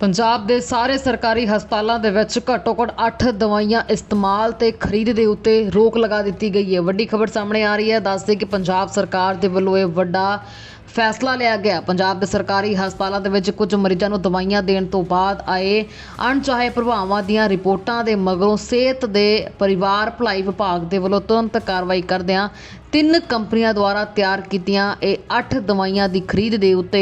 ਪੰਜਾਬ ਦੇ ਸਾਰੇ ਸਰਕਾਰੀ ਹਸਪਤਾਲਾਂ ਦੇ ਵਿੱਚ ਘੱਟੋ-ਘੱਟ 8 ਦਵਾਈਆਂ ਇਸਤੇਮਾਲ ਤੇ ਖਰੀਦ ਦੇ ਉੱਤੇ ਰੋਕ ਲਗਾ ਦਿੱਤੀ ਗਈ ਹੈ। ਵੱਡੀ ਖਬਰ ਸਾਹਮਣੇ ਆ ਰਹੀ ਹੈ। ਦੱਸਦੇ ਕਿ ਪੰਜਾਬ ਸਰਕਾਰ ਦੇ ਵੱਲੋਂ ਇਹ ਵੱਡਾ ਫੈਸਲਾ ਲਿਆ ਗਿਆ। ਪੰਜਾਬ ਦੇ ਸਰਕਾਰੀ ਹਸਪਤਾਲਾਂ ਦੇ ਵਿੱਚ ਕੁਝ ਮਰੀਜ਼ਾਂ ਨੂੰ ਦਵਾਈਆਂ ਦੇਣ ਤੋਂ ਬਾਅਦ ਆਏ ਅਣਚਾਹੇ ਪ੍ਰਭਾਵਾਂ ਦੀਆਂ ਰਿਪੋਰਟਾਂ ਦੇ ਮਗਰੋਂ ਸਿਹਤ ਦੇ ਪਰਿਵਾਰ ਭਲਾਈ ਵਿਭਾਗ ਦੇ ਵੱਲੋਂ ਤੁਰੰਤ ਕਾਰਵਾਈ ਕਰਦਿਆਂ ਤਿੰਨ ਕੰਪਨੀਆਂ ਦੁਆਰਾ ਤਿਆਰ ਕੀਤੀਆਂ ਇਹ 8 ਦਵਾਈਆਂ ਦੀ ਖਰੀਦ ਦੇ ਉੱਤੇ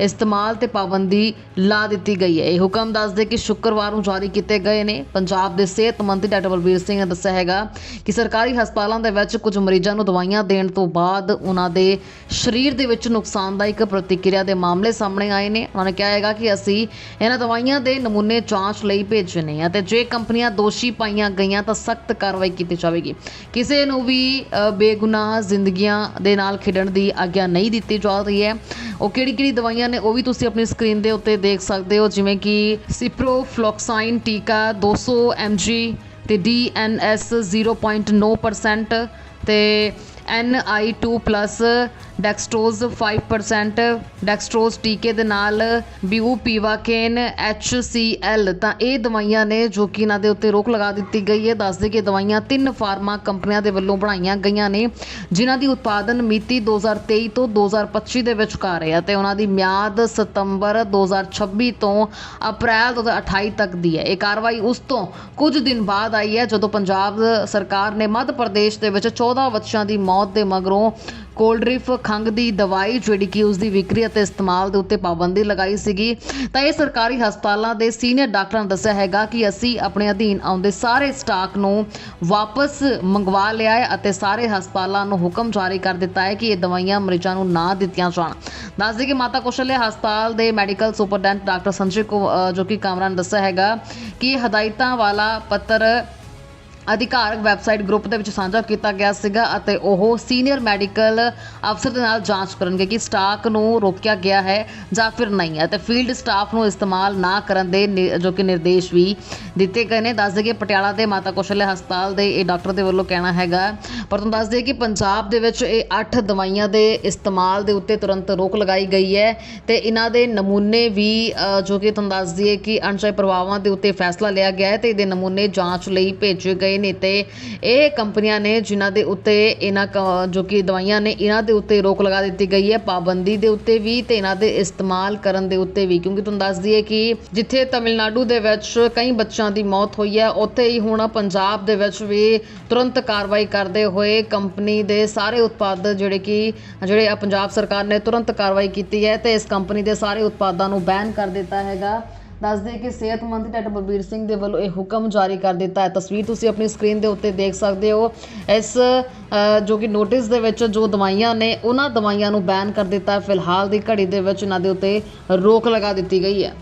ਇਸਤੇਮਾਲ ਤੇ ਪਾਬੰਦੀ ਲਾ ਦਿੱਤੀ ਗਈ ਹੈ। ਇਹ ਹੁਕਮ ਦੱਸਦੇ ਕਿ ਸ਼ੁੱਕਰਵਾਰ ਨੂੰ ਜਾਰੀ ਕੀਤੇ ਗਏ ਨੇ। ਪੰਜਾਬ ਦੇ ਸਿਹਤ ਮੰਤਰੀ ਡਾਕਟਰ ਬਲਬੀਰ ਸਿੰਘ ਨੇ ਦੱਸਿਆ ਹੈਗਾ ਕਿ ਸਰਕਾਰੀ ਹਸਪਤਾਲਾਂ ਦੇ ਵਿੱਚ ਕੁਝ ਮਰੀਜ਼ਾਂ ਨੂੰ ਦਵਾਈਆਂ ਦੇਣ ਤੋਂ ਬਾਅਦ ਉਹਨਾਂ ਦੇ ਸਰੀਰ ਦੇ ਵਿੱਚ ਨੁਕਸਾਨਦਾਇਕ ਪ੍ਰਤੀਕਿਰਿਆ ਦੇ ਮਾਮਲੇ ਸਾਹਮਣੇ ਆਏ ਨੇ। ਉਹਨਾਂ ਨੇ ਕਿਹਾ ਹੈਗਾ ਕਿ ਅਸੀਂ ਇਹਨਾਂ ਦਵਾਈਆਂ ਦੇ ਨਮੂਨੇ ਜਾਂਚ ਲਈ ਭੇਜੇ ਨੇ ਅਤੇ ਜੇ ਕੰਪਨੀਆਂ ਦੋਸ਼ੀ ਪਾਈਆਂ ਗਈਆਂ ਤਾਂ ਸਖਤ ਕਾਰਵਾਈ ਕੀਤੀ ਜਾਵੇਗੀ। ਕਿਸੇ ਨੂੰ ਵੀ ਅ, ਬੇਗੁਨਾਹ ਜ਼ਿੰਦਗੀਆਂ ਦੇ ਨਾਲ ਖੇਡਣ ਦੀ ਆਗਿਆ ਨਹੀਂ ਦਿੱਤੀ ਜਾ ਰਹੀ ਹੈ। ਉਹ ਕਿਹੜੀ ਕਿਹੜੀ ਦਵਾਈਆਂ ਨੇ ਉਹ ਵੀ ਤੁਸੀਂ ਆਪਣੀ ਸਕਰੀਨ ਦੇ ਉੱਤੇ ਦੇਖ ਸਕਦੇ ਹੋ, ਜਿਵੇਂ ਕਿ ਸਿਪਰੋਫਲੋਕਸਾਈਨ ਟੀਕਾ 200 mg ਤੇ DNS 0.9% ਤੇ NI2+ ਡੈਕਸਟ੍ਰੋਜ਼ 5% ਡੈਕਸਟ੍ਰੋਜ਼ ਟੀਕੇ ਦੇ ਨਾਲ ਬਿਊਪੀਵਾਕੇਨ HCl ਤਾਂ ਇਹ ਦਵਾਈਆਂ ਨੇ ਜੋ ਕਿ ਇਹਨਾਂ ਦੇ ਉੱਤੇ ਰੋਕ ਲਗਾ ਦਿੱਤੀ ਗਈ ਹੈ। ਦੱਸਦੇ ਕਿ ਦਵਾਈਆਂ ਤਿੰਨ ਫਾਰਮਾ ਕੰਪਨੀਆਂ ਦੇ ਵੱਲੋਂ ਬਣਾਈਆਂ ਗਈਆਂ ਨੇ, ਜਿਨ੍ਹਾਂ ਦੀ ਉਤਪਾਦਨ ਮਿਤੀ 2023 ਤੋਂ 2025 ਦੇ ਵਿਚਕਾਰ ਹੈ ਤੇ ਉਹਨਾਂ ਦੀ ਮਿਆਦ ਸਤੰਬਰ 2026 ਤੋਂ ਅਪ੍ਰੈਲ 2028 ਤੱਕ ਦੀ ਹੈ। ਇਹ ਕਾਰਵਾਈ ਉਸ ਤੋਂ ਕੁਝ ਦਿਨ ਬਾਅਦ ਆਈ ਹੈ, ਜਦੋਂ ਪੰਜਾਬ ਸਰਕਾਰ ਨੇ ਮੱਧ ਪ੍ਰਦੇਸ਼ ਦੇ ਵਿੱਚ 14 ਬੱਚਿਆਂ ਦੀ ਮੌਤ ਮੌਤ ਦੇ ਮਗਰੋਂ ਕੋਲਡਰਿਫ ਖੰਘ ਦੀ ਦਵਾਈ ਜਿਹੜੀ ਕਿ ਉਸ ਦੀ ਵਿਕਰੀ ਅਤੇ ਇਸਤੇਮਾਲ ਦੇ ਉੱਤੇ ਪਾਬੰਦੀ ਲਗਾਈ ਸੀਗੀ। ਤਾਂ ਇਹ ਸਰਕਾਰੀ ਹਸਪਤਾਲਾਂ ਦੇ ਸੀਨੀਅਰ ਡਾਕਟਰਾਂ ਨੇ ਦੱਸਿਆ ਹੈਗਾ ਕਿ ਅਸੀਂ ਆਪਣੇ ਅਧੀਨ ਆਉਂਦੇ ਸਾਰੇ ਸਟਾਕ ਨੂੰ ਵਾਪਸ ਮੰਗਵਾ ਲਿਆ ਹੈ ਅਤੇ ਸਾਰੇ ਹਸਪਤਾਲਾਂ ਨੂੰ ਹੁਕਮ ਜਾਰੀ ਕਰ ਦਿੱਤਾ ਹੈ ਕਿ ਇਹ ਦਵਾਈਆਂ ਮਰੀਜ਼ਾਂ ਨੂੰ ਨਾ ਦਿੱਤੀਆਂ ਜਾਣ। ਦੱਸਦੇ ਕਿ ਮਾਤਾ ਕੌਸ਼ਲਿਆ ਹਸਪਤਾਲ ਦੇ ਮੈਡੀਕਲ ਸੁਪਰਡੈਂਟ ਡਾਕਟਰ ਸੰਜੇ ਕੋ ਜੋ ਕਿ ਕਾਮਰਾ ਨੇ ਦੱਸਿਆ ਹੈਗਾ ਕਿ ਹਦਾਇਤਾਂ ਵਾਲਾ ਪੱਤਰ ਅਧਿਕਾਰਕ ਵੈਬਸਾਈਟ ਗਰੁੱਪ ਦੇ ਵਿੱਚ ਸਾਂਝਾ ਕੀਤਾ ਗਿਆ ਸੀਗਾ ਅਤੇ ਉਹ ਸੀਨੀਅਰ ਮੈਡੀਕਲ ਅਫਸਰ ਦੇ ਨਾਲ ਜਾਂਚ ਕਰਨਗੇ ਕਿ ਸਟਾਕ ਨੂੰ ਰੋਕਿਆ ਗਿਆ ਹੈ ਜਾਂ ਫਿਰ ਨਹੀਂ ਹੈ ਤੇ ਫੀਲਡ ਸਟਾਫ ਨੂੰ ਇਸਤੇਮਾਲ ਨਾ ਕਰਨ ਦੇ ਨਿ- ਜੋ ਕਿ ਨਿਰਦੇਸ਼ ਵੀ ਦਿੱਤੇ ਗਏ ਨੇ। ਦੱਸ ਦਈਏ ਪਟਿਆਲਾ ਦੇ ਮਾਤਾ ਕੌਸ਼ਲਿਆ ਹਸਪਤਾਲ ਦੇ ਇਹ ਡਾਕਟਰ ਦੇ ਵੱਲੋਂ ਕਹਿਣਾ ਹੈਗਾ ਪਰ ਤੁਹਾਨੂੰ ਦੱਸ ਦਈਏ ਕਿ ਪੰਜਾਬ ਦੇ ਵਿੱਚ ਇਹ 8 ਦਵਾਈਆਂ ਦੇ ਇਸਤੇਮਾਲ ਦੇ ਉੱਤੇ ਤੁਰੰਤ ਰੋਕ ਲਗਾਈ ਗਈ ਹੈ ਤੇ ਇਹਨਾਂ ਦੇ ਨਮੂਨੇ ਵੀ ਅ, ਜੋ ਕਿ ਤੁਹਾਨੂੰ ਦੱਸ ਦਈਏ ਕਿ ਅਣਚਾਹੇ ਪ੍ਰਭਾਵਾਂ ਦੇ ਉੱਤੇ ਫੈਸਲਾ ਲਿਆ ਗਿਆ ਹੈ ਤੇ ਇਹਦੇ ਨਮੂਨੇ ਜਾਂਚ ਲਈ ਭੇਜੇ ਗਏ ਨੇ ਤੇ ਇਹ ਕੰਪਨੀਆਂ ਨੇ ਜਿਨ੍ਹਾਂ ਦੇ ਉੱਤੇ ਇਹਨਾਂ ਜੋ ਕਿ ਦਵਾਈਆਂ ਨੇ, ਇਹਨਾਂ ਦੇ ਉੱਤੇ ਰੋਕ ਲਗਾ ਦਿੱਤੀ ਗਈ ਹੈ, ਪਾਬੰਦੀ ਦੇ ਉੱਤੇ ਵੀ ਤੇ ਇਹਨਾਂ ਦੇ ਇਸਤੇਮਾਲ ਕਰਨ ਦੇ ਉੱਤੇ ਵੀ। ਕਿਉਂਕਿ ਤੁਹਾਨੂੰ ਦੱਸ ਦਈਏ ਕਿ ਜਿੱਥੇ ਤਮਿਲਨਾਡੂ ਦੇ ਵਿੱਚ ਕਈ ਬੱਚਿਆਂ ਦੀ ਮੌਤ ਹੋਈ ਹੈ, ਉੱਥੇ ਹੀ ਹੁਣ ਪੰਜਾਬ ਦੇ ਵਿੱਚ ਵੀ ਤੁਰੰਤ ਕਾਰਵਾਈ ਕਰਦੇ ਹੋਏ ਕੰਪਨੀ ਦੇ ਸਾਰੇ ਉਤਪਾਦ ਜਿਹੜੇ ਕਿ ਜਿਹੜੇ ਪੰਜਾਬ ਸਰਕਾਰ ਨੇ ਤੁਰੰਤ ਕਾਰਵਾਈ ਕੀਤੀ ਹੈ ਤੇ ਇਸ ਕੰਪਨੀ ਦੇ ਸਾਰੇ ਉਤਪਾਦਾਂ ਨੂੰ ਬੈਨ ਕਰ ਦਿੱਤਾ ਹੈਗਾ। ਦੱਸਦੇ ਕਿ ਸਿਹਤ ਮੰਤਰੀ ਡਾਕਟਰ ਬਲਬੀਰ ਸਿੰਘ ਦੇ ਵੱਲੋਂ ਇਹ ਹੁਕਮ ਜਾਰੀ ਕਰ ਦਿੱਤਾ ਹੈ। ਤਸਵੀਰ ਤੁਸੀਂ ਆਪਣੀ ਸਕਰੀਨ ਦੇ ਉੱਤੇ ਦੇਖ ਸਕਦੇ ਹੋ। ਇਸ ਜੋ ਕਿ ਨੋਟਿਸ ਦੇ ਵਿੱਚ ਜੋ ਦਵਾਈਆਂ ਨੇ, ਉਹਨਾਂ ਦਵਾਈਆਂ ਨੂੰ ਬੈਨ ਕਰ ਦਿੱਤਾ ਹੈ। ਫਿਲਹਾਲ ਦੀ ਘੜੀ ਦੇ ਵਿੱਚ ਇਹਨਾਂ ਦੇ ਉੱਤੇ ਰੋਕ ਲਗਾ ਦਿੱਤੀ ਗਈ ਹੈ।